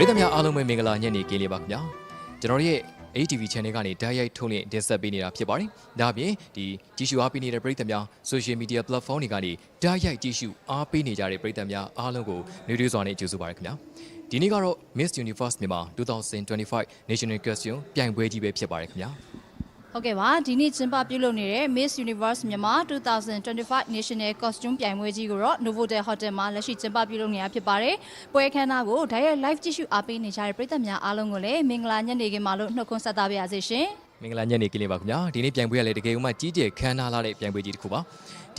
ပရိသတ်များအားလုံးပဲမင်္ဂလာညနေခင်းလေးပါခင်ဗျာကျွန်တော်တို့ရဲ့ ATV channel ကနေဓာတ်ရိုက်ထုတ်လင်းတင်ဆက်ပေးနေတာဖြစ်ပါတယ်ဒါအပြင်ဒီကြည့်ရှုအားပေးနေတဲ့ပရိသတ်များ social media platform တွေကနေဓာတ်ရိုက်ကြည့်ရှုအားပေးနေကြတဲ့ပရိသတ်များအားလုံးကိုနှွေးထွေးစွာနဲ့ကြိုဆိုပါရခင်ဗျာဒီနေ့ကတော့ Miss Universe မြန်မာ2025 National Costume ပြိုင်ပွဲကြီးပဲဖြစ်ပါတယ်ခင်ဗျာ ဟုတ်ကဲ့ပါဒီနေ့ကျင်းပပြုလုပ်နေတဲ့ Miss Universe မြန်မာ2025 National Costume ပြိုင်ပွဲကြီးကိုတော့ Novotel Hotel မှာလက်ရှိကျင်းပပြုလုပ်နေတာဖြစ်ပါတယ်။ပွဲအခမ်းအနားကို Direct Live ကြည့်ရှုအားပေးနေကြတဲ့ပရိသတ်များအားလုံးကိုလည်းမင်္ဂလာညနေခင်းပါလို့နှုတ်ခွန်းဆက်သပါရစေရှင်။မင်္ဂလာညနေခင်းလေးပါခင်ဗျာဒီနေ့ပြိုင်ပွဲကလည်းတကယ်မှကြီးကျယ်ခမ်းနားလာတဲ့ပြိုင်ပွဲကြီးတစ်ခုပါ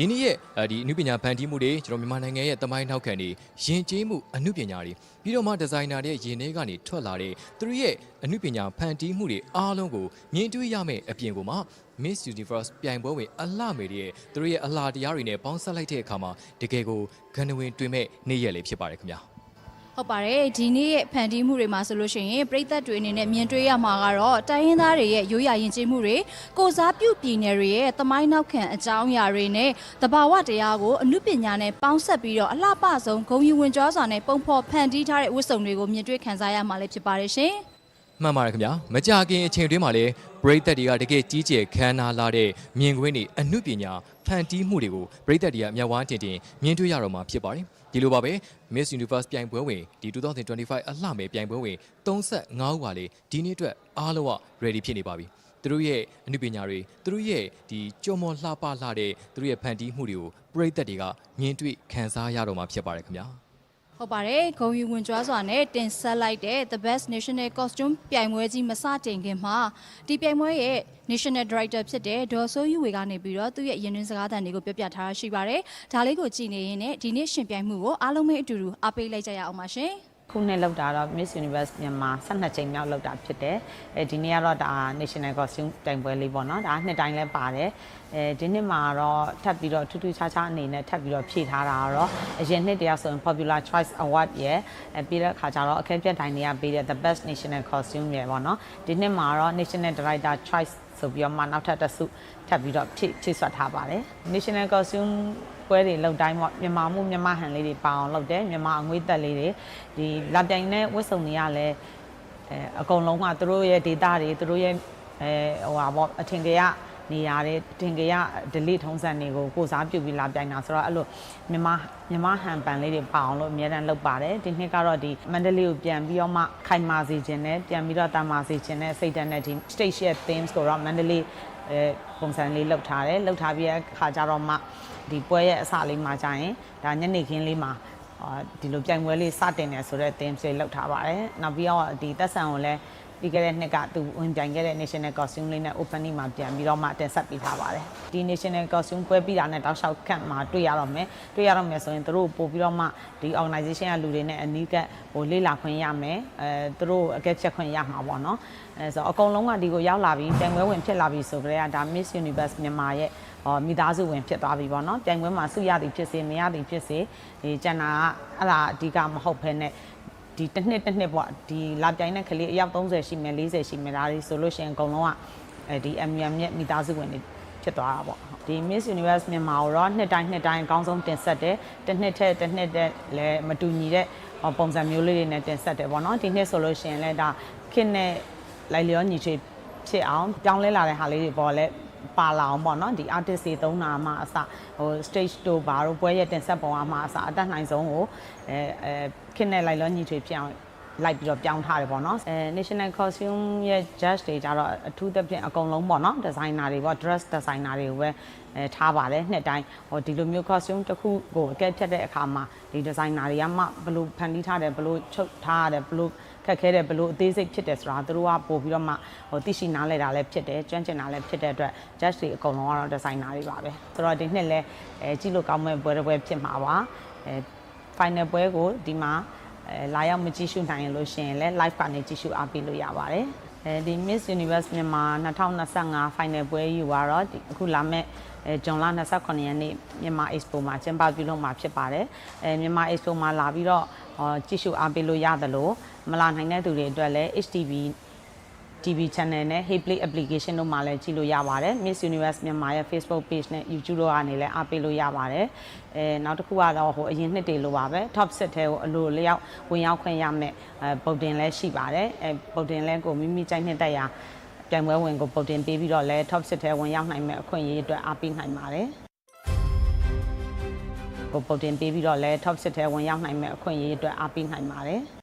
ဒီနေ့ရဲ့အဲဒီအမှုပညာဖန်တီးမှုတွေကျွန်တော်မြန်မာနိုင်ငံရဲ့တမိုင်းနောက်ခံတွေယဉ်ကျေးမှုအမှုပညာတွေပြီးတော့မှဒီဇိုင်နာတွေရဲ့ယင်ထဲကနေထွက်လာတဲ့သူတို့ရဲ့အမှုပညာဖန်တီးမှုတွေအားလုံးကိုမြင်တွေ့ရမယ့်အပြင်ကိုမှ Miss Universe ပြိုင်ပွဲဝင်အလှမေတွေရဲ့သူတို့ရဲ့အလှတရားတွေနဲ့ပေါင်းစပ်လိုက်တဲ့အခါမှာတကယ်ကိုဂန္ဓဝင်တွင်မဲ့နေ့ရက်လေးဖြစ်ပါတယ်ခင်ဗျာ ဟုတ်ပါတယ်ဒီနေ့ရဲ့ဖန်တီးမှုတွေမှာဆိုလို့ရှိရင်ပြည်သက်တွေအနေနဲ့မြင်တွေ့ရမှာကတော့တိုင်းရင်းသားတွေရဲ့ရိုးရာယဉ်ကျေးမှုတွေကိုစားပြုပြည်နယ်တွေရဲ့သမိုင်းနောက်ခံအကြောင်းအရာတွေနဲ့တဘာဝတရားကိုအမှုပညာနဲ့ပေါင်းစပ်ပြီးတော့အလှပဆုံးဂုံယူဝင်ကြောစွာနဲ့ပုံဖော်ဖန်တီးထားတဲ့ဝတ်စုံတွေကိုမြင်တွေ့ခံစားရမှာလည်းဖြစ်ပါတယ်ရှင်မှန်ပါတယ်ခင်ဗျာမကြခင်အချိန်တွင်းမှာလည်းပရိသတ်တွေကတကယ်ကြီးကျယ်ခမ်းနားလာတဲ့မြင်ကွင်းတွေအမှုပညာဖန်တီးမှုတွေကိုပရိသတ်တွေကမျက်ဝါးတင်တင်မြင်တွေ့ရတော့မှာဖြစ်ပါတယ် ဒီလိုပါပဲ Miss Universe ပြိုင်ပွဲဝင်ဒီ2025အလှမယ်ပြိုင်ပွဲဝင်35ဦးပါလေဒီနေ့အတွက်အားလုံးက ready ဖြစ်နေပါပြီသူတို့ရဲ့အမှုပညာတွေသူတို့ရဲ့ဒီကြော်မော်လှပလှတဲ့သူတို့ရဲ့ဖန်တီးမှုတွေကိုပရိသတ်တွေကမြင်တွေ့ခံစားရတော့မှာဖြစ်ပါတယ်ခင်ဗျာ ဟုတ်ပါတယ်ဂုံယူဝင်ကြွားစွာနဲ့တင်ဆက်လိုက်တဲ့ The Best National Costume ပြိုင်ပွဲကြီးမစတင်ခင်မှာဒီပြိုင်ပွဲရဲ့ National Director ဖြစ်တဲ့ဒေါ်ဆိုးယူဝေကနေပြီးတော့သူ့ရဲ့ရင်တွင်းစကားသံတွေကိုပြောပြထားတာရှိပါတယ်ဒါလေးကိုကြည့်နေရင်လည်းဒီနေ့ရှင်ပြိုင်မှုကိုအားလုံးပဲအတူတူအားပေးလိုက်ကြရအောင်ပါရှင် ခုနှစ်လောက်တာတော့ Miss Universe မြန်မာ12ချိန်မြောက်လောက်တာဖြစ်တယ်။အဲဒီနေ့ကတော့ဒါ National Costume တိုင်ပွဲလေးပေါ့နော်။ဒါနှစ်တိုင်းလဲပါတယ်။အဲဒီနှစ်မှာတော့ထပ်ပြီးတော့ထူးထူးခြားခြားအနေနဲ့ထပ်ပြီးတော့ဖြည့်ထားတာကတော့အရင်နှစ်တည်းဆိုရင် Popular Choice Award ရဲ့အဲပြီးတဲ့အခါကျတော့အခက်ပြတ်တိုင်းတွေကပေးတဲ့ The Best National Costume ရဲ့ပေါ့နော်။ဒီနှစ်မှာတော့ National Director Choice ဆိုပြီးတော့မှနောက်ထပ်တစ်စု ထပ်ပြီးတော့ဖြည့်ဖြည့်ဆွတ်ထားပါတယ်။ National Costume ပွဲတွေလောက်တိုင်းပေါ့မြန်မာမှုမြန်မာဟန်လေးတွေပါအောင်လုပ်တယ်မြန်မာအငွေးသက်လေးတွေဒီလာပြိုင်တဲ့ဝတ်စုံတွေကလည်းအဲအကုန်လုံးကသူတို့ရဲ့ data တွေသူတို့ရဲ့အဲဟိုဟာပေါ့အထင်ကြီးရ နေရာတွေအထင်ကြီးရ delete ထုံးစံတွေကိုကိုစားပြုတ်ပြီးလာပြိုင်တာဆိုတော့အဲ့လိုမြန်မာမြန်မာဟန်ပန်လေးတွေပါအောင်လို့အများတန်းလုပ်ပါတယ်ဒီနှစ်ကတော့ဒီမန္တလေးကိုပြန်ပြီးတော့မှခိုင်မာစေခြင်းနဲ့ပြန်ပြီးတော့တာမာစေခြင်းနဲ့စိတ်ဓာတ်နဲ့ဒီ stage ရဲ့ themes ကိုတော့မန္တလေးအဲပုံစံလေးလောက်ထားတယ်လောက်ထားပြီးတဲ့အခါကျတော့မှဒီပွဲရဲ့အစလေးမှာကြာရင်ဒါညနေခင်းလေးမှာအာဒီလိုပြိုင်ပွဲလေးစတင်နေဆိုတော့ themes လေးလောက်ထားပါတယ်နောက်ပြီးတော့ဒီသက်ဆန်ကိုလည်း ပြီးခဲ့တဲ့နှစ်ကသူဝင်ပြိုင်ခဲ့တဲ့ National Costume လေးနဲ့ opening မှာပြန်ပြီးတော့မှတင်ဆက်ပေးထားပါတယ်ဒီ National Costume ပွဲပြီးတာနဲ့တောက်လျှောက်ခန့်မှာတွေ့ရတော့မယ်တွေ့ရတော့မယ်ဆိုရင်တို့ပို့ပြီးတော့မှဒီ organization ကလူတွေနဲ့အနီးကပ်ဟိုလေ့လာခွင့်ရမယ်အဲတို့အကဲဖြတ်ခွင့်ရမှာပေါ့နော်အဲဆိုအကုန်လုံးကဒီကိုရောက်လာပြီးပြိုင်ပွဲဝင်ဖြစ်လာပြီးဆိုကြတဲ့ကဒါ Miss Universe မြန်မာရဲ့ဟောမိသားစုဝင်ဖြစ်သွားပြီပေါ့နော်ပြိုင်ပွဲမှာဆုရသည်ဖြစ်စေမရသည်ဖြစ်စေဒီကျန်တာကအဲ့ဒါအဓိကမဟုတ်ဘဲနဲ့ ဒီတစ်နှစ်တစ်နှစ်ပေါ့ဒီလာပြိုင်တဲ့ကလေးအယောက်30ရှိမယ်40ရှိမယ်ဒါတွေဆိုလို့ရှိရင်အကုန်လုံးကအဲဒီ MM ရဲ့မိသားစုဝင်တွေဖြစ်သွားတာပေါ့ဒီ Miss Universe မြန်မာကိုတော့နှစ်တိုင်းနှစ်တိုင်းအကောင်းဆုံးတင်ဆက်တယ်တစ်နှစ်ထက်တစ်နှစ်တဲ့လည်းမတူညီတဲ့ပုံစံမျိုးလေးတွေနဲ့တင်ဆက်တယ်ပေါ့နော်ဒီနှစ်ဆိုလို့ရှိရင်လည်းဒါခင်နဲ့လိုက်လျောညီချေဖြစ်အောင်ပြောင်းလဲလာတဲ့ဟာလေးတွေပေါ်လဲပါလာအောင်ပေါ့နော်ဒီ artist တွေသုံးတာမှအစဟို stage တို့ဘာတို့ပွဲရဲ့တင်ဆက်ပုံအမှအစအတက်နိုင်ဆုံးကိုအဲအဲခင်နဲ့လိုက်လောညီထွေဖြစ်အောင်လိုက်ပြီးတော့ပြောင်းထားတယ်ပေါ့နော်အဲ national costume ရဲ့ judge တွေကြတော့အထူးသဖြင့်အကုန်လုံးပေါ့နော် designer တွေပေါ့ dress designer တွေကိုပဲအဲထားပါတယ်နှစ်တိုင်းဟိုဒီလိုမျိုး costume တစ်ခုကိုအကဲဖြတ်တဲ့အခါမှာဒီ designer တွေကမှဘယ်လိုဖန်တီးထားတယ်ဘယ်လိုချုပ်ထားရတယ်ဘယ်လိုခက်ခဲတယ်ဘလို့အသေးစိတ်ဖြစ်တယ်ဆိုတာသူတို့ကပို့ပြီးတော့မှဟိုသိရှိနားလဲတာလည်းဖြစ်တယ်ကျွမ်းကျင်တာလည်းဖြစ်တဲ့အတွက် judge တွေအကုန်လုံးကတော့ designer တွေပါပဲဆိုတော့ဒီနှစ်လဲအဲကြည့်လို့ကောင်းမဲ့ပွဲတစ်ပွဲဖြစ်မှာပါအဲ final ပွဲကိုဒီမှာအဲလာရောက်မကြည့်ရှုနိုင်ရင်လို့ရှိရင်လည်း live ကနေကြည့်ရှုအားပေးလို့ရပါတယ်အဲဒီ Miss Universe မြန်မာ2025 final ပွဲယူကတော့အခုလာမဲ့အဲဂျွန်လ29ရက်နေ့မြန်မာ Expo မှာကျင်းပပြုလုပ်မှာဖြစ်ပါတယ်အဲမြန်မာ Expo မှာလာပြီးတော့ကြည့်ရှုအားပေးလို့ရတယ်လို့မလာနိုင်တဲ့သူတွေအတွက်လည်း HTV TV channel နဲ့ Hey Play application တို့မှာလည်းကြည့်လို့ရပါတယ် Miss Universe မြန်မာရဲ့ Facebook page နဲ့ YouTube တို့ကနေလည်းအားပေးလို့ရပါတယ်အဲနောက်တစ်ခုကတော့ဟိုအရင်နှစ်တွေလိုပါပဲ top set ထဲကိုအလိုလျောက်ဝင်ရောက်ခွင့်ရမယ်အဲပုတ်တင်လည်းရှိပါတယ်အဲပုတ်တင်လည်းကိုမိမိကြိုက်နှစ်တက်ရာပြိုင်ပွဲဝင်ကိုပုတ်တင်ပေးပြီးတော့လည်း top set ထဲဝင်ရောက်နိုင်မဲ့အခွင့်အရေးအတွက်အားပေးနိုင်ပါတယ်ကိုပုတ်တင်ပေးပြီးတော့လည်း top set ထဲဝင်ရောက်နိုင်မဲ့အခွင့်အရေးအတွက်အားပေးနိုင်ပါတယ်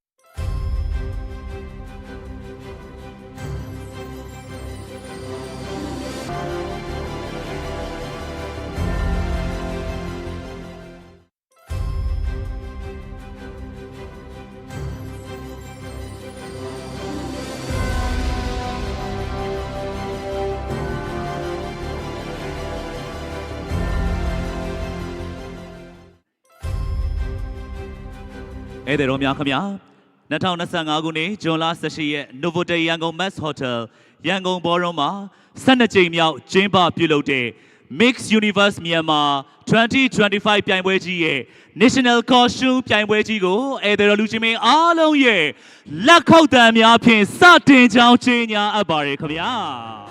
ဧည့်သည်တော်များခင်ဗျာ2025ခုနှစ်ဇွန်လ18ရက် Novotel ရန်ကုန် Max Hotel ရန်ကုန်ဘော်ရုံမှာ12ကြိမ်မြောက်ကျင်းပပြုလုပ်တဲ့ Mix Universe Myanmar 2025ပြိုင်ပွဲကြီးရဲ့ National Costume ပြိုင်ပွဲကြီးကိုဧည့်သည်တော်လူချင်းမင်းအားလုံးရဲ့လက်ခုပ်တံများဖြင့်စတင်ကြောင်းကြေညာအပ်ပါတယ်ခင်ဗျာ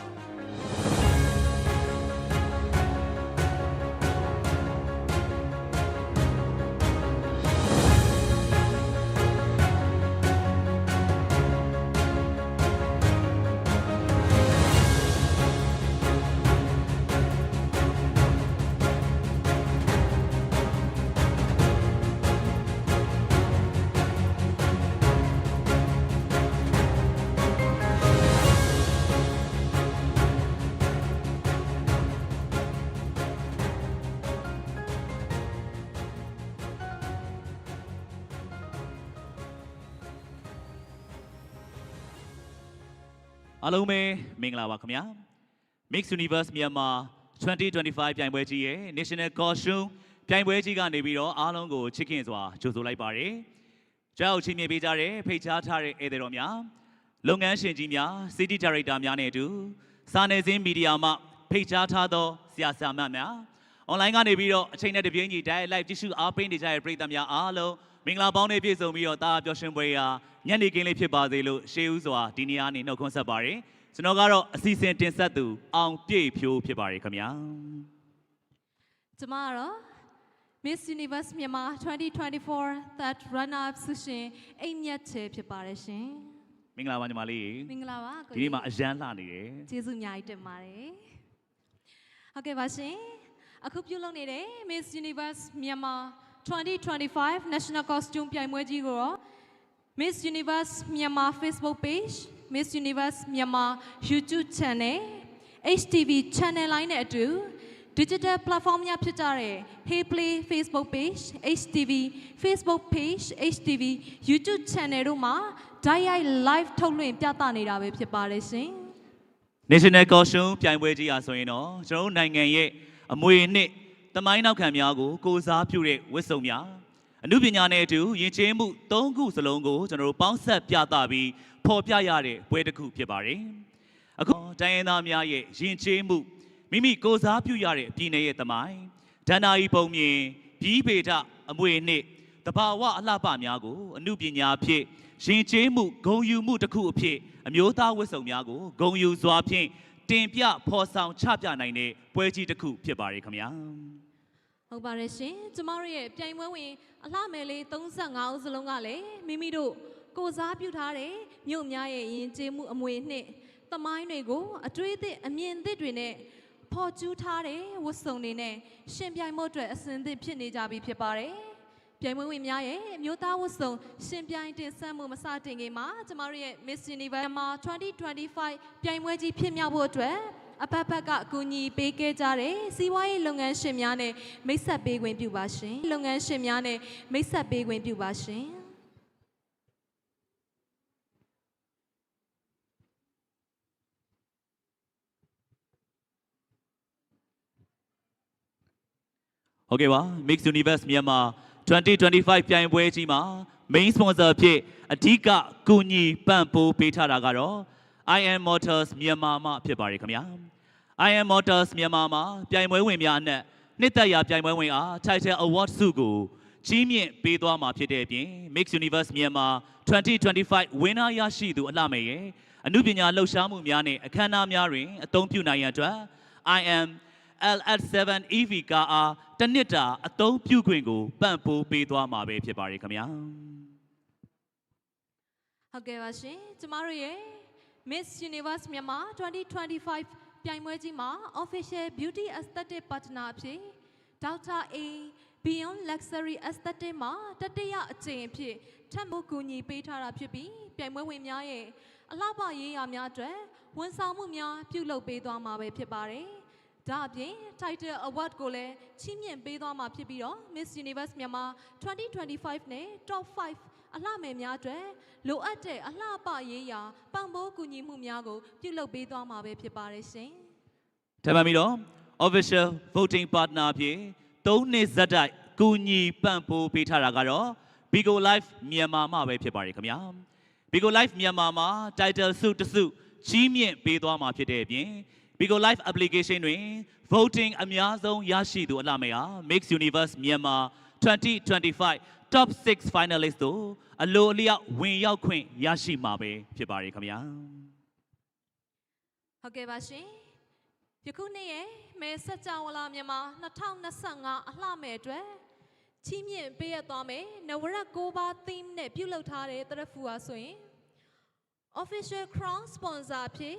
အားလုံးပဲမင်္ဂလာပါခင်ဗျာ Mix Universe Myanmar 2025ပြိုင်ပွဲကြီးရဲ့ National Costume ပြိုင်ပွဲကြီးကနေပြီးတော့အားလုံးကိုချစ်ခင်စွာကြိုဆိုလိုက်ပါတယ်။ကြောက်ချင်းမြင်ပေးကြတဲ့ဖိတ်ကြားထားတဲ့ဧည့်သည်တော်များလုပ်ငန်းရှင်ကြီးများ City Director များနဲ့အတူစာနယ်ဇင်းမီဒီယာမှဖိတ်ကြားထားသောဆရာဆရာမများ online ကနေပြီးတော့အချိန်နဲ့တပြေးညီ direct live ကြည့်ရှုအားပေးနေကြတဲ့ပရိသတ်များအားလုံး မင်္ဂလာပေါင်းနဲ့ပြည့်စုံပြီးတော့တာပျော်ရွှင်ပွဲရာညနေခင်းလေးဖြစ်ပါစေလို့ရှေးဦးစွာဒီနေ့ကနေနှုတ်ခွန်းဆက်ပါတယ်ကျွန်တော်ကတော့အစီအစဉ်တင်ဆက်သူအောင်ပြည့်ဖြိုးဖြစ်ပါတယ်ခင်ဗျာကျမကတော့ Miss Universe မြန်မာ2024 Third Runner Up ဆုရှင်အိမ်မြတ်ချေဖြစ်ပါတယ်ရှင်မင်္ဂလာပါညီမလေးမင်္ဂလာပါကိုဒီနေ့မှာအရန်လှနေတယ်ကျေးဇူးအများကြီးတင်ပါတယ်ဟုတ်ကဲ့ပါရှင်အခုပြုလုပ်နေတဲ့ Miss Universe မြန်မာ 2025 National Costume ပြိုင်ပွဲကြီးကိုတော့ Miss Universe မြန်မာ Facebook page Miss Universe မြန်မာ YouTube channel HTV channel line နဲ့အတူ digital platform များဖြစ်ကြတဲ့ Hey Play Facebook page HTV Facebook page HTV YouTube channel တို့မှာ direct live ထုတ်လွှင့်ပြသနေတာပဲဖြစ်ပါတယ်ရှင် National Costume ပြိုင်ပွဲကြီးအားဆိုရင်တော့ကျွန်တော်တို့နိုင်ငံရဲ့အမွေအနှစ် တမိုင်းနောက်ခံများကိုကိုစားပြုတဲ့ဝတ်စုံများအမှုပညာနဲ့အတူယဉ်ကျေးမှု၃ခုစလုံးကိုကျွန်တော်တို့ပေါင်းဆက်ပြသပြီးဖော်ပြရတဲ့ပွဲတစ်ခုဖြစ်ပါတယ်။အခုတိုင်းရင်းသားများရဲ့ယဉ်ကျေးမှုမိမိကိုစားပြုရတဲ့ပြည်နယ်ရဲ့တမိုင်းဒဏ္ဍာရီပုံမြင်ပြီးပေဒအမွေအနှစ်တဘာဝအလှပများကိုအမှုပညာဖြင့်ယဉ်ကျေးမှုဂုံယူမှုတစ်ခုအဖြစ်အမျိုးသားဝတ်စုံများကိုဂုံယူစွာဖြင့်တင်ပြဖော်ဆောင်ချပြနိုင်တဲ့ပွဲကြီးတစ်ခုဖြစ်ပါတယ်ခင်ဗျာ ဟုတ်ပါတယ်ရှင်ကျမတို့ရဲ့ပြိုင်ပွဲဝင်အလှမယ်လေး35ဦးစလုံးကလည်းမိမိတို့ကိုစားပြုထားတဲ့မြို့များရဲ့ယဉ်ကျေးမှုအမွေအနှစ်သမိုင်းတွေကိုအတွေ့အသည့်အမြင်သစ်တွေနဲ့ဖော်ကျူးထားတဲ့ဝတ်စုံတွေနဲ့ရှင်ပြိုင်မှုအတွက်အစဉ်သစ်ဖြစ်နေကြပြီဖြစ်ပါတယ်ပြိုင်ပွဲဝင်များရဲ့မြို့သားဝတ်စုံရှင်ပြိုင်တင်ဆက်မှုမစတင်ခင်မှာကျမတို့ရဲ့ Miss Universe မှာ2025ပြိုင်ပွဲကြီးဖြစ်မြောက်ဖို့အတွက် အပတ်ပတ်ကအကူအညီပေးခဲ့ကြတဲ့စီးပွားရေးလုပ်ငန်းရှင်များနဲ့မိတ်ဆက်ပေးခွင့်ပြုပါရှင်လုပ်ငန်းရှင်များနဲ့မိတ်ဆက်ပေးခွင့်ပြုပါရှင်ဟုတ်ကဲ့ပါ Mix Universe မြန်မာ2025ပြိုင်ပွဲကြီးမှာ main sponsor ဖြစ်အဓိကကူညီပံ့ပိုးပေးထားတာကတော့ IM Motors မြန်မာမှဖြစ်ပါတယ်ခင်ဗျာ IM Motors မြန်မာမှာပြိုင်ပွဲဝင်များအနက်နှစ်သက်ရာပြိုင်ပွဲဝင်အား Title Award ဆုကိုကြီးမြင့်ပေးသွားမှာဖြစ်တဲ့အပြင် Mix Universe မြန်မာ2025 winner ရရှိသူအလှမယ်ရဲ့အမှုပညာလှုပ်ရှားမှုများနဲ့အခမ်းအနားများတွင်အသုံးပြုနိုင်ရန်အတွက် I am LS7 EV ကားအားတစ်နှစ်တာအသုံးပြုခွင့်ကိုပံ့ပိုးပေးသွားမှာပဲဖြစ်ပါတယ်ခင်ဗျာဟုတ်ကဲ့ပါရှင်ကျမတို့ရဲ့ Miss Universe မြန်မာ2025ပြိုင်ပွဲကြီးမှာ Official Beauty Aesthetic Partner အဖြစ် Dr. A Beyond Luxury Aesthetic မှာတတိယအကြိမ်အဖြစ်ထပ်မံကူညီပေးထားတာဖြစ်ပြီးပြိုင်ပွဲဝင်များရဲ့အလှပရေးရာများအတွက်ဝန်ဆောင်မှုများပြုလုပ်ပေးသွားမှာပဲဖြစ်ပါတယ်။ဒါအပြင် Title Award ကိုလည်းချီးမြှင့်ပေးသွားမှာဖြစ်ပြီးတော့ Miss Universe မြန်မာ2025နဲ့ Top 5 အလှမယ်များအတွက်လိုအပ်တဲ့အလှပရေးရာပံ့ပိုးကူညီမှုများကိုပြုလုပ်ပေးသွားမှာပဲဖြစ်ပါတယ်ရှင်။ထပ်မံပြီးတော့ official voting partner အဖြစ်၃နှစ်ဇက်တိုက်ကူညီပံ့ပိုးပေးထားတာကတော့ Bigo Live မြန်မာမှပဲဖြစ်ပါတယ်ခင်ဗျာ Bigo Live မြန်မာမှာ title စုတစ်စုချီးမြှင့်ပေးသွားမှာဖြစ်တဲ့အပြင် Bigo Live application တွင် voting အများဆုံးရရှိသူအလှမယ်ဟာ Mix Universe မြန်မာ2025 top 6 finalist တို့အလိုအလျောက်ဝင်ရောက်ခွင့်ရရှိမှာပဲဖြစ်ပါတယ်ခင်ဗျာဟုတ်ကဲ့ပါရှင်ယခုနေ့ရဲ့မဲဆက်ကြဝဠာမြန်မာ2025အလှမဲ့အတွက်ချီးမြှင့်ပေးရသွားမယ်နဝရက်ကိုပါ theme နဲ့ပြုလုပ်ထားတဲ့တရဖူဟာဆိုရင် official crown sponsor အဖြစ်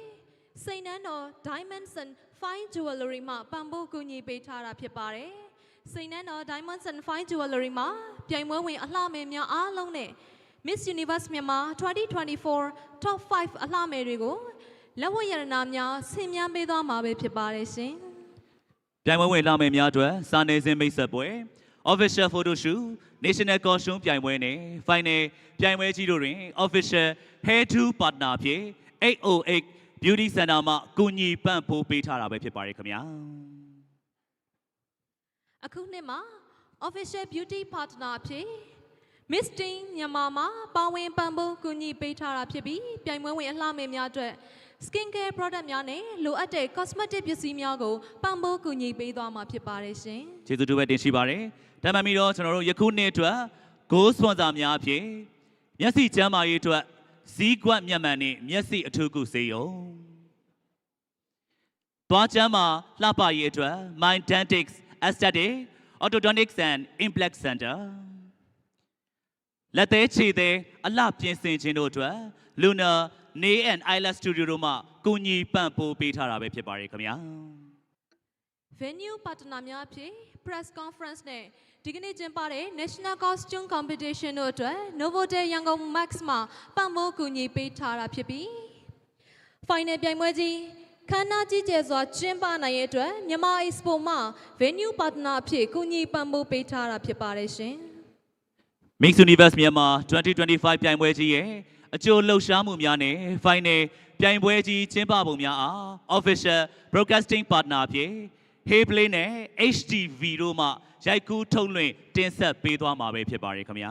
စိန်နန်းတော် diamonds and fine jewelry မှပံ့ပိုးကူညီပေးထားတာဖြစ်ပါတယ် စိန်နန်းတော် diamonds and fine jewelry မှာပြိုင်ပွဲဝင်အလှမယ်များအားလုံးနဲ့ Miss Universe မြန်မာ2024 Top 5အလှမယ်တွေကိုလက်ဝတ်ရတနာများဆင်မြန်းပေးသွားမှာပဲဖြစ်ပါတယ်ရှင်ပြိုင်ပွဲဝင်လာမယ့်များအတွက်စာနယ်ဇင်းမိတ်ဆက်ပွဲ official photo shoot national costume ပြိုင်ပွဲနဲ့ final ပြိုင်ပွဲကြီးတို့တွင် official hair to partner အဖြစ်808 beauty center မှကူညီပံ့ပိုးပေးထားတာပဲဖြစ်ပါတယ်ခင်ဗျာ အခုနှစ်မှာ official beauty partner အဖြစ် Miss Ting မြန်မာမှာပါဝင်ပံ့ပိုးကူညီပေးထားတာဖြစ်ပြီးပြိုင်ပွဲဝင်အလှမယ်များအတွက် skin care product များနဲ့လိုအပ်တဲ့ cosmetic ပစ္စည်းများကိုပံ့ပိုးကူညီပေးသွားမှာဖြစ်ပါတယ်ရှင်ကျေးဇူးတူပဲတင်ရှိပါတယ်ဒါမှမဟုတ်ကျွန်တော်တို့ယခုနှစ်အတွက် goal sponsor များအဖြစ်မျက်စိကျန်းမာရေးအတွက်ဇီးကွက်မျက်မှန်နဲ့မျက်စိအထူးကုစေယုံသွားကျန်းမာလှပရေးအတွက် Mind Dentix Aesthetic Orthodontics and Implant Center လက်သေးခြေသေးအလှပြင်ဆင်ခြင်းတို့အတွက် Luna Nail and Eyelash Studio တို့မှကူညီပံ့ပိုးပေးထားတာပဲဖြစ်ပါတယ်ခင်ဗျာ venue partner များအဖြစ် press conference နဲ့ဒီကနေ့ကျင်းပတဲ့ National Costume Competition တို့အတွက် Novotel ရန်ကုန် Max မှာပံ့ပိုးကူညီပေးထားတာဖြစ်ပြီး final ပြိုင်ပွဲကြီး ခမ်းနားကြီးကျယ်စွာကျင်းပနိုင်ရဲ့အတွက်မြန်မာ Expo မှာ venue partner အဖြစ်ကူညီပံ့ပိုးပေးထားတာဖြစ်ပါတယ်ရှင် Mix Universe မြန်မာ2025ပြိုင်ပွဲကြီးရဲ့အကျိုးလှုပ်ရှားမှုများနဲ့ final ပြိုင်ပွဲကြီးကျင်းပပုံများအား Official Broadcasting Partner အဖြစ် Hey Play နဲ့ HTV တို့မှရိုက်ကူးထုတ်လွှင့်တင်ဆက်ပေးသွားမှာပဲဖြစ်ပါတယ်ခင်ဗျာ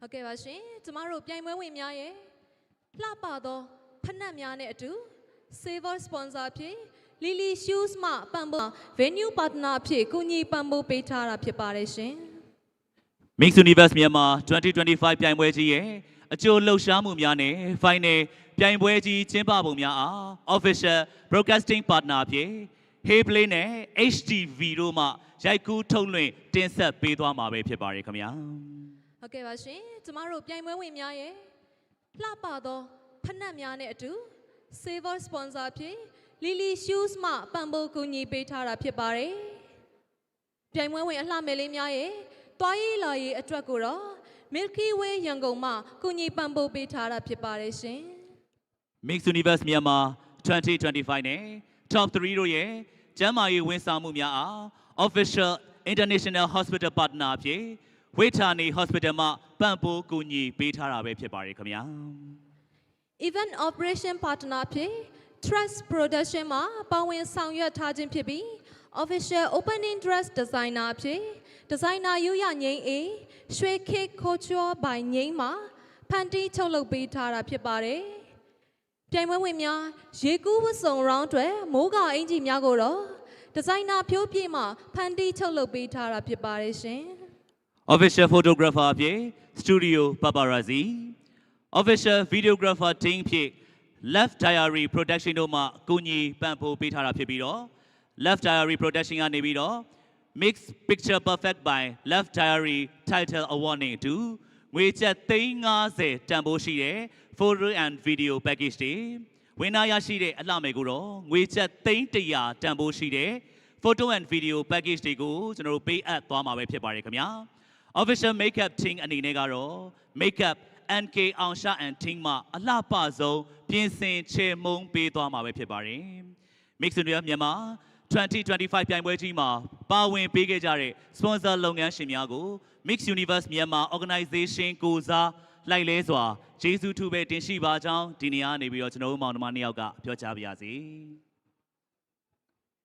ဟုတ်ကဲ့ပါရှင်ကျမတို့ပြိုင်ပွဲဝင်များရဲ့လှပသောဖက်နှက်များနဲ့အတူ Saver Sponsor အဖြစ် Lily Shoes မှပံ့ပိုး Venue Partner အဖြစ်ကူညီပံ့ပိုးပေးထားတာဖြစ်ပါတယ်ရှင် Mix Universe မြန်မာ2025ပြိုင်ပွဲကြီးရဲ့အကျိုးလှုပ်ရှားမှုများနဲ့ final ပြိုင်ပွဲကြီးကျင်းပပုံများအား Official Broadcasting Partner အဖြစ် Hey Play နဲ့ HTV တို့မှရိုက်ကူးထုတ်လွှင့်တင်ဆက်ပေးသွားမှာပဲဖြစ်ပါတယ်ခင်ဗျာဟုတ်ကဲ့ပါရှင်ကျမတို့ပြိုင်ပွဲဝင်များရဲ့လှပသောဖက်နှက်များနဲ့အတူ Saver Sponsor အဖြစ် Lily Shoes မှပံ့ပိုးကူညီပေးထားတာဖြစ်ပါတယ်ပြိုင်ပွဲဝင်အလှမယ်လေးများရဲ့တွားရေးလာရေးအတွက်ကိုတော့ Milky Way ရန်ကုန်မှကူညီပံ့ပိုးပေးထားတာဖြစ်ပါတယ်ရှင် Mix Universe မြန်မာ2025နဲ့ Top 3တို့ရဲ့ကျမ်းမာရေးဝန်ဆောင်မှုများအား Official International Hospital Partner အဖြစ်ဝေထာနီ Hospital မှပံ့ပိုးကူညီပေးထားတာပဲဖြစ်ပါတယ်ခင်ဗျာ Event Operation Partner ဖြစ် Trust Production မှာပါဝင်ဆောင်ရွက်ထားခြင်းဖြစ်ပြီး Official Opening Dress Designer ဖြစ် Designer ယူရငိမ့်အေရွှေခေတ်ခိုချောပိုင်ငိမ့်မှာဖန်တီးချုပ်လုပ်ပေးထားတာဖြစ်ပါတယ်။ပြိုင်ပွဲဝင်များရေကူးဝတ်စုံ round တွေမိုးကအင်ဂျီများကိုတော့ဒီဇိုင်နာဖြိုးပြည့်မှာဖန်တီးချုပ်လုပ်ပေးထားတာဖြစ်ပါတယ်ရှင်။ Official Photographer အဖြစ် Studio Paparazzi Official Videographer Team ဖြင့် Left Diary Production တို့မှကူညီပံ့ပိုးပေးထားတာဖြစ်ပြီးတော့ Left Diary Production ကနေပြီးတော့ Mix Picture Perfect by Left Diary Title Award နဲ့အတူငွေကျပ်350တန်ဖိုးရှိတဲ့ Photo and Video Package တွေဝင်နာရရှိတဲ့အလှမယ်ကိုတော့ငွေကျပ်300တန်ဖိုးရှိတဲ့ Photo and Video Package တွေကိုကျွန်တော်တို့ပေးအပ်သွားမှာပဲဖြစ်ပါတယ်ခင်ဗျာ Official Makeup Team အနေနဲ့ကတော့ Makeup NK အောင်ရှာ and Team မှအလှပဆုံးပြင်ဆင်ချေမှုန်းပေးသွားမှာပဲဖြစ်ပါတယ် Mix Union မြန်မာ2025ပြိုင်ပွဲကြီးမှာပါဝင်ပေးခဲ့ကြတဲ့ sponsor လုပ်ငန်းရှင်များကို Mix Universe မြန်မာ Organization ကိုစားလိုက်လဲစွာကျေးဇူးထူးပဲတင်ရှိပါကြောင်းဒီနေရာကနေပြီးတော့ကျွန်တော်တို့မောင်နှမနှစ်ယောက်ကပြောကြားပါရစေ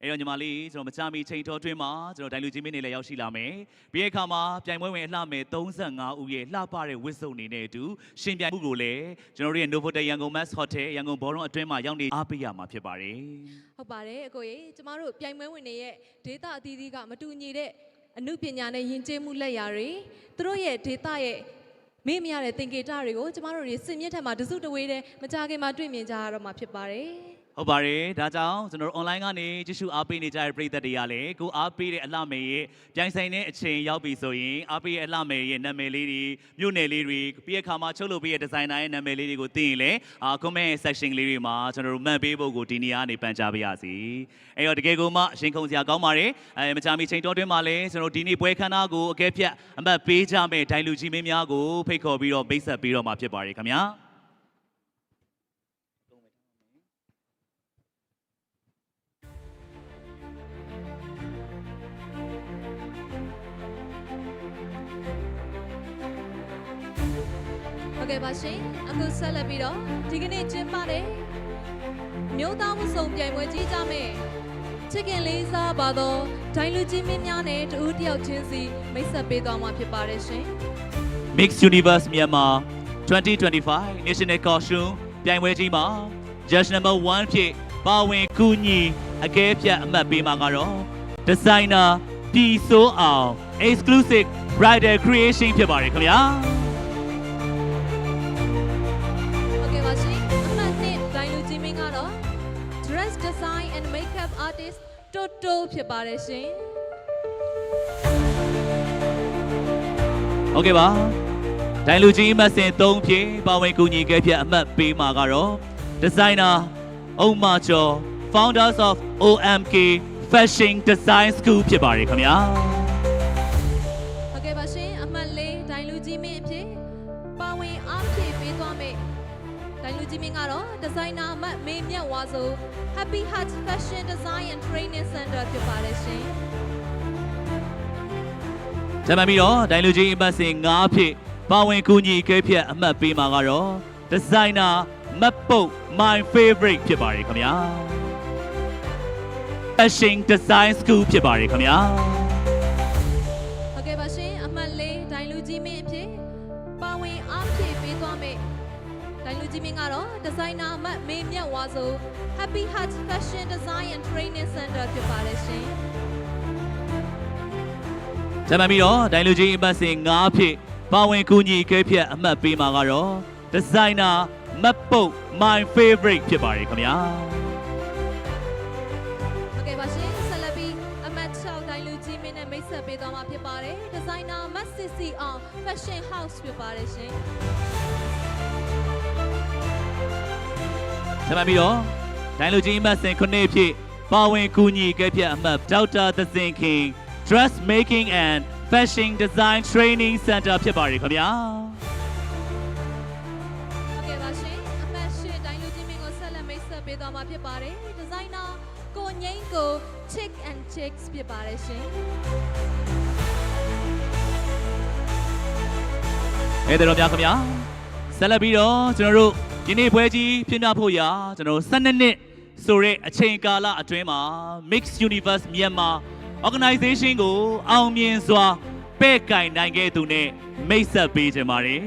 အဲ့တော့ညီမလေးကျွန်တော်မချမီချိန်တော်တွင်းမှာကျွန်တော်ဒိုင်လူကြီးမင်းနေလည်းရောက်ရှိလာမယ်။ပြီးတဲ့အခါမှာပြိုင်ပွဲဝင်အလှမယ်35ဦးရဲ့လှပတဲ့ဝစ်စုံနေတဲ့အတူရှင်ပြိုင်မှုကိုလည်းကျွန်တော်တို့ရဲ့ Novotel ရန်ကုန် Mass Hotel ရန်ကုန်ဘောလုံးအတွင်းမှာရောက်နေအားပေးရမှာဖြစ်ပါတယ်။ဟုတ်ပါတယ်အကိုရေကျမတို့ပြိုင်ပွဲဝင်တွေရဲ့ဒေတာအသီးသီးကမတူညီတဲ့အမှုပညာနဲ့ယဉ်ကျေးမှုလက်ရာတွေသူတို့ရဲ့ဒေတာရဲ့မေ့မရတဲ့သင်္ကေတတွေကိုကျမတို့တွေစင်မြင့်ထက်မှာတစုတဝေးတဲ့မကြခင်မှာတွေ့မြင်ကြရတော့မှာဖြစ်ပါတယ် ဟုတ်ပါတယ်ဒါကြောင့်ကျွန်တော်တို့ online ကနေကြည့်ရှုအားပေးနေကြတဲ့ပရိသတ်တွေကလည်းကိုအားပေးတဲ့အလှမယ်ရဲ့ပြိုင်ဆိုင်တဲ့အချိန်ရောက်ပြီဆိုရင်အားပေးရဲ့အလှမယ်ရဲ့နာမည်လေးတွေမြို့နယ်လေးတွေပြီးတဲ့အခါမှာချုပ်လုပ်ပေးတဲ့ဒီဇိုင်နာရဲ့နာမည်လေးတွေကိုသိရင်လည်းအာ comment section လေးတွေမှာကျွန်တော်တို့မှတ်ပေးဖို့ကိုဒီနေရာကနေပန်ကြားပေးရစီအဲ့တော့တကယ်ကိုမှအရှင်ခုံစရာကောင်းပါတယ်အဲမကြာမီချိန်တော်တွင်းမှာလည်းကျွန်တော်တို့ဒီနေ့ပွဲခန်းသားကိုအကဲဖြတ်အမှတ်ပေးကြမယ်ဒိုင်လူကြီးမင်းများကိုဖိတ်ခေါ်ပြီးတော့မိတ်ဆက်ပေးတော့မှာဖြစ်ပါတယ်ခင်ဗျာ ဟုတ်ကဲ့ပါရှင်အခုဆက်လက်ပြီးတော့ဒီကနေ့ကျင်းပတဲ့မြို့သားမှုစုံပြိုင်ပွဲကြီးကြမယ်ချစ်ခင်လေးစားပါတော့ဒိုင်လူကြီးမင်းများနဲ့တူတယောက်ချင်းစီမိတ်ဆက်ပေးသွားမှာဖြစ်ပါတယ်ရှင် Mix Universe Myanmar 2025 National Costume ပြိုင်ပွဲကြီးမှာ Judge Number 1ဖြစ်ပါဝင်ကူညီအကဲဖြတ်အမှတ်ပေးမှာကတော့ Designer ပြည်စိုးအောင် Exclusive Bridal Creation ဖြစ်ပါတယ်ခင်ဗျာ Artist Toto ဖြစ်ပါတယ်ရှင်ဟုတ်ကဲ့ပါဒိုင်လူကြီးအမှတ်စဉ်3ဖြစ်ပါဝင်ကူညီအကဲဖြတ်အမှတ်ပေးမှာကတော့ Designer အုံမာကျော် Founders of OMK Fashion Design School ဖြစ်ပါတယ်ခင်ဗျာဟုတ်ကဲ့ပါရှင်အမှတ်လေးဒိုင်လူကြီးမင်းအဖြစ်ပါဝင်အားဖြည့်ပေးသွားမယ်ဒိုင်လူကြီးမင်းကတော့ဒီဇိုင်နာအမှတ်မေမြတ်ဝါဆို Happy Heart Fashion Design and Training Center ဖြစ်ပါတယ်ရှင်ဂျမန်ပြီးတော့ဒိုင်လူကြီးအပတ်စဉ်9ဖြစ်ပါဝင်ကူညီကဲဖြတ်အမှတ်ပေးမှာကတော့ designer မတ်ပုတ် my favorite ဖြစ်ပါတယ်ခင်ဗျာ fashion design school ဖြစ်ပါတယ်ခင်ဗျာ ကြီးမင်းကတော့ဒီဇိုင်နာအမှတ်မေမြတ်ဝါဆို Happy Heart Fashion Design and Training Center ဖြစ်ပါတယ်ရှင်ဂျမန်ပြီးတော့ဒိုင်လူကြီးအပတ်စဉ်9ဖြစ်ပါဝင်ကူညီကဲဖြတ်အမှတ်ပေးမှာကတော့ designer မတ်ပုတ် my favorite ဖြစ်ပါတယ်ခင်ဗျာဟုတ်ကဲ့ပါရှင်ဆက်လက်ပြီးအမတ်6ဒိုင်လူကြီးမင်းနဲ့မိတ်ဆက်ပေးသွားမှာဖြစ်ပါတယ်ဒီဇိုင်နာမတ်စစ်စီအောင် Fashion House ဖြစ်ပါတယ်ရှင် ဂျမန်ပြီးတော့ဒိုင်လူကြီးအမှတ်စဉ်9ဖြစ်ပါဝင်ကူညီကဲဖြတ်အမှတ်ဒေါက်တာသဇင်ခင် dress making and fashion design training center ဖြစ်ပါတယ်ခင်ဗျာဟုတ်ကဲ့ပါရှင်အမတ်8ဒိုင်လူကြီးမင်းကိုဆက်လက်မိတ်ဆက်ပေးသွားမှာဖြစ်ပါတယ်ဒီဇိုင်နာကိုငိမ့်ကို Chick and Chicks ဖြစ်ပါတယ်ရှင်ဧည့်သည်တော်များခင်ဗျာ ဆက်လက်ပြီးတော့ကျွန်တော်တို့ဒီနေ့ပွဲကြီးပြင်ပြဖို့ရာကျွန်တော်တို့12နှစ်ဆိုတဲ့အချိန်ကာလအတွင်းမှာ Mix Universe မြန်မာ Organization ကိုအောင်မြင်စွာပဲ့ကင်နိုင်ခဲ့သူနဲ့မိတ်ဆက်ပေးကြပါတယ်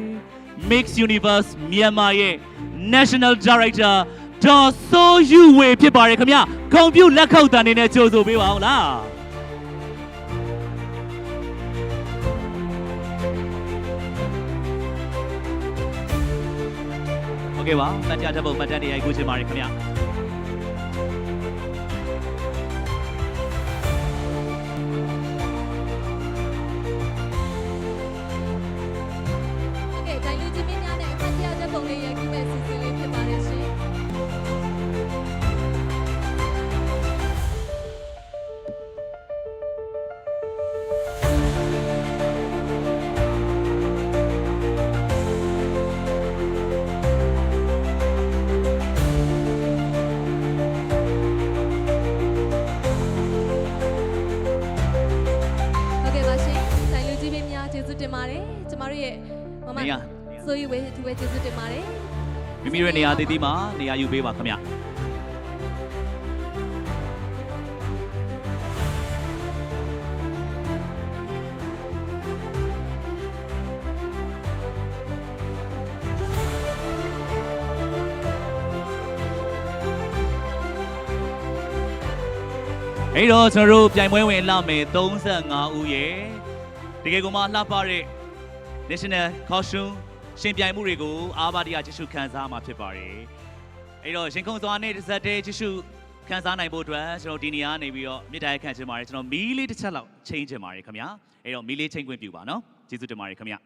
Mix Universe မြန်မာရဲ့ National Director ဒေါ်ဆိုယူဝေဖြစ်ပါတယ်ခင်ဗျာဂုံပြုလက်ခုပ်တန်နေနဲ့ကြိုဆိုပေးပါအောင်လား ဟုတ်ကဲ့ပါတန်ကြားတဲ့ပုံမှတ်တမ်းတွေရိုက်ကူးချင်ပါတယ်ခင်ဗျာ နေရဆိုရီဝဲဒီဝဲကျေးဇူးတင်ပါတယ်မိမိရဲ့နေရာတည်တည်မှာနေရာယူပေးပါခင်ဗျာအဲ့တော့ကျွန်တော်တို့ပြိုင်ပွဲဝင်လာမယ်35ဦးရဲ့တကယ်ကိုမှလှပတဲ့ National Costume ရှင်ပြိုင်မှုတွေကိုအားပါတရားကြည့်ရှုခန်းစားမှာဖြစ်ပါတယ်အဲ့တော့ရှင်ခုံစွာနဲ့တစ်ဆက်တည်းကြည့်ရှုခန်းစားနိုင်ဖို့အတွက်ကျွန်တော်ဒီနေရာနေပြီးတော့မြစ်တိုင်ခန့်ချင်ပါတယ်ကျွန်တော်မီးလေးတစ်ချက်လောက်ချိန်ချင်ပါတယ်ခင်ဗျာအဲ့တော့မီးလေးချိန်ခွင့်ပြုပါနော်ကျေးဇူးတင်ပါတယ်ခင်ဗျာ